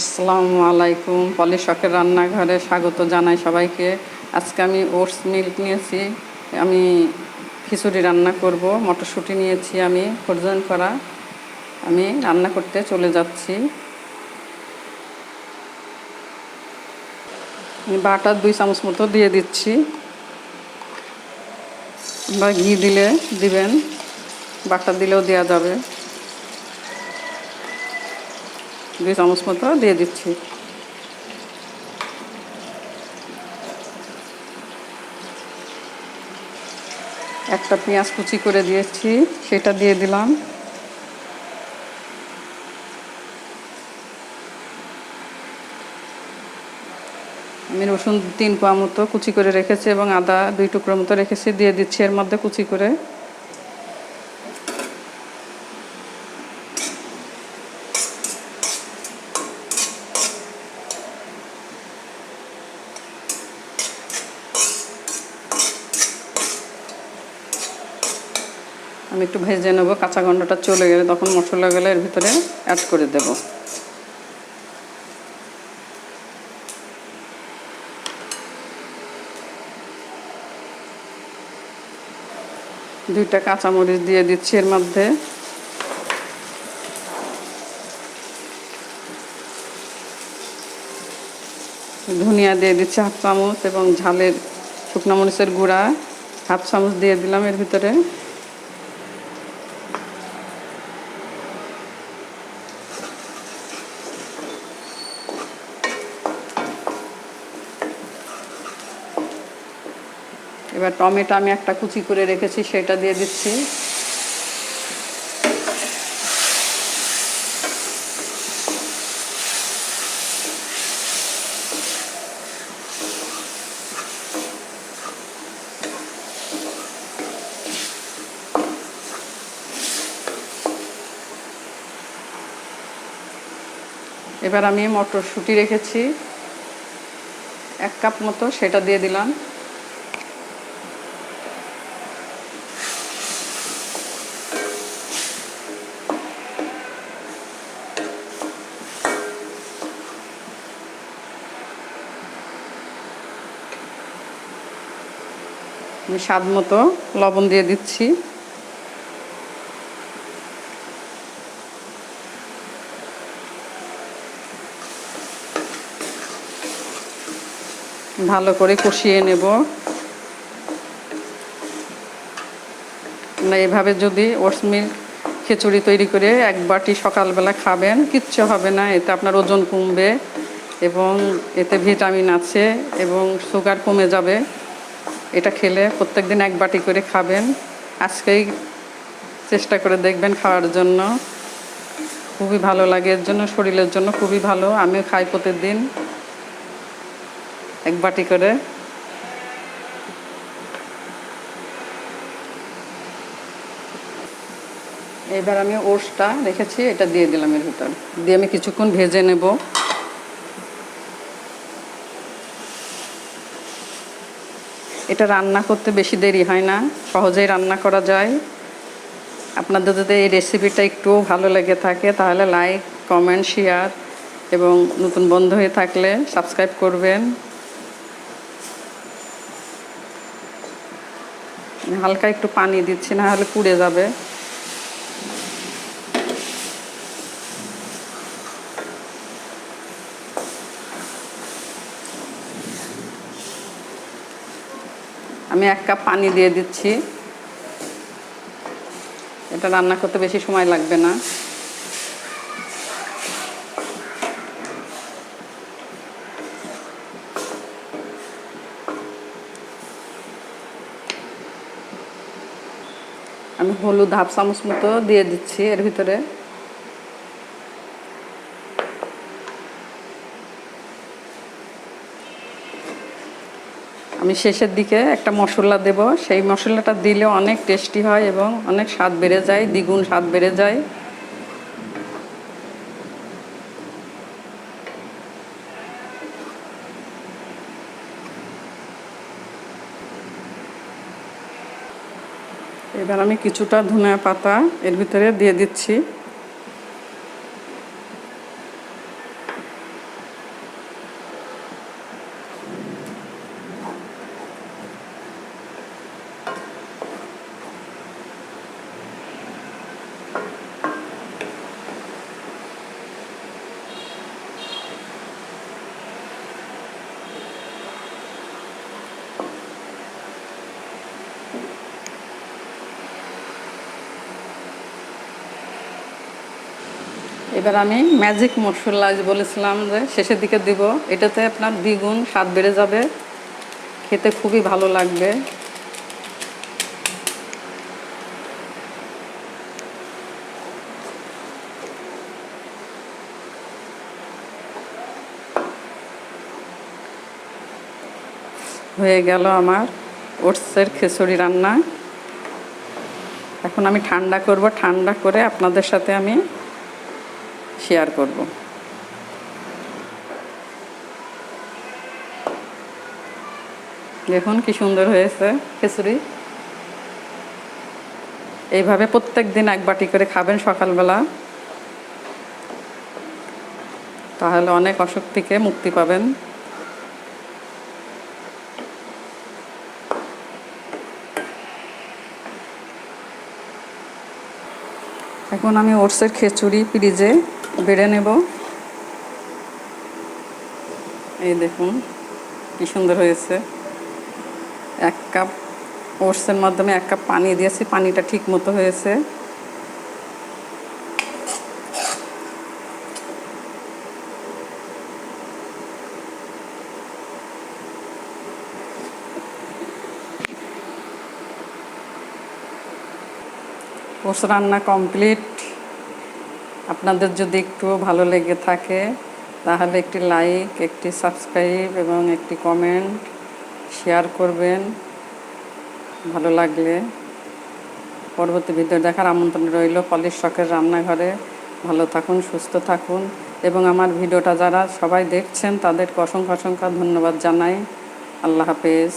আসসালামু আলাইকুম। পলি শখের রান্নাঘরে স্বাগত জানাই সবাইকে। আজকে আমি ওটস মিল্ক নিয়েছি। আমি খিচুড়ি রান্না করব। মটরশুঁটি নিয়েছি আমি, ফ্রোজেন করা। আমি রান্না করতে চলে যাচ্ছি। আমি বাটার দুই চামচ মতো দিয়ে দিচ্ছি। বা ঘি দিলে দিবেন। বাটার দিলেও দেওয়া যাবে। দুই চামচ মতো দিয়ে দিচ্ছি। একটা পেঁয়াজ কুচি করে দিয়েছি, সেটা দিয়ে দিলাম। আমি রসুন তিন পা মতো কুচি করে রেখেছি এবং আদা দুই টুকরো মতো রেখেছি, দিয়ে দিচ্ছি এর মধ্যে কুচি করে। আমি একটু ভেজে নেব, কাঁচা গন্ডটা চলে গেলে, তখন মশলাগুলো এর ভিতরে অ্যাড করে দেব। দুইটা কাঁচামরিচ দিয়ে দিচ্ছি এর মধ্যে। ধনিয়া দিয়ে দিচ্ছি হাফ চামচ এবং ঝালের শুকনো মরিচের গুঁড়া। হাফ চামচ দিয়ে দিলাম এর ভিতরে। এবার টমেটো আমি একটা কুচি করে রেখেছি, সেটা দিয়ে দিচ্ছি। এবার আমি মটরশুঁটি রেখেছি। এক কাপ মতো, সেটা দিয়ে দিলাম। আমি স্বাদ মতো লবণ দিয়ে দিচ্ছি। ভালো করে কষিয়ে নেব। না এভাবে যদি ওটস খিচুড়ি তৈরি করে এক বাটি সকালবেলা খাবেন, কিচ্ছু হবে না, এতে আপনার ওজন কমবে এবং এতে ভিটামিন আছে এবং সুগার কমে যাবে। এটা খেলে প্রত্যেক দিন এক বাটি করে খাবেন। আজকেই চেষ্টা করে দেখবেন খাওয়ার জন্য। খুবই ভালো লাগে, এর জন্য শরীরের জন্য খুবই ভালো। আমিও খাই প্রতিদিন এক বাটি করে। এবার আমি ওটসটা রেখেছি, এটা দিয়ে দিলাম এর ভিতর। দিয়ে আমি কিছুক্ষণ ভেজে নেব। এটা রান্না করতে বেশি দেরি হয় না, সহজেই রান্না করা যায়। আপনাদের যদি এই রেসিপিটা একটুও ভালো লেগে থাকে, তাহলে লাইক কমেন্ট শেয়ার এবং নতুন বন্ধু হয়ে থাকলে সাবস্ক্রাইব করবেন। হালকা একটু পানি দিচ্ছি না হলে পুড়ে যাবে। আমি এক কাপ পানি দিয়ে দিচ্ছি। এটা রান্না করতে বেশি সময় লাগবে না। আমি হলুদ হাফ চামচ মতো দিয়ে দিচ্ছি এর ভিতরে। আমি শেষের দিকে একটা মশলা দেব। সেই মশলাটা দিলে অনেক টেস্টি হয় এবং অনেক স্বাদ বেড়ে যায়, দ্বিগুণ স্বাদ বেড়ে যায়। এবার আমি কিছুটা ধনিয়া পাতা এর ভিতরে দিয়ে দিচ্ছি। এবার আমি ম্যাজিক মশলা বলেছিলাম যে শেষের দিকে দিব, এটাতে আপনার দ্বিগুণ স্বাদ বেড়ে যাবে। খেতে খুবই ভালো লাগবে। হয়ে গেল আমার। ওটসের খিচুড়ি রান্না। এখন আমি ঠান্ডা করব, ঠান্ডা করে আপনাদের সাথে আমি শেয়ার করব। দেখুন কি সুন্দর হয়েছে খিচুড়ি। এইভাবে প্রত্যেক দিন এক বাটি করে খাবেন সকালবেলা। তাহলে অনেক অসুখ থেকে মুক্তি পাবেন। এখন আমি ওটসের খিচুড়ি ফ্রিজে বেড়ে নেব। এই দেখুন, কি সুন্দর হয়েছে। এক কাপ ওটসের মাধ্যমে এক কাপ পানি দিয়েছি, পানিটা ঠিক মতো হয়েছে। ওটস রান্না কমপ্লিট। আপনাদের যদি একটু ভালো লেগে থাকে, তাহলে একটি লাইক একটি সাবস্ক্রাইব এবং একটি কমেন্ট শেয়ার করবেন। ভালো লাগলে। পরবর্তী ভিডিও দেখার আমন্ত্রণ রইল পলিশ শখের রান্নাঘরে। ভালো থাকুন, সুস্থ থাকুন এবং আমার ভিডিওটা যারা সবাই দেখছেন, তাদেরকে অসংখ্য অসংখ্য ধন্যবাদ জানাই। আল্লাহ হাফেজ।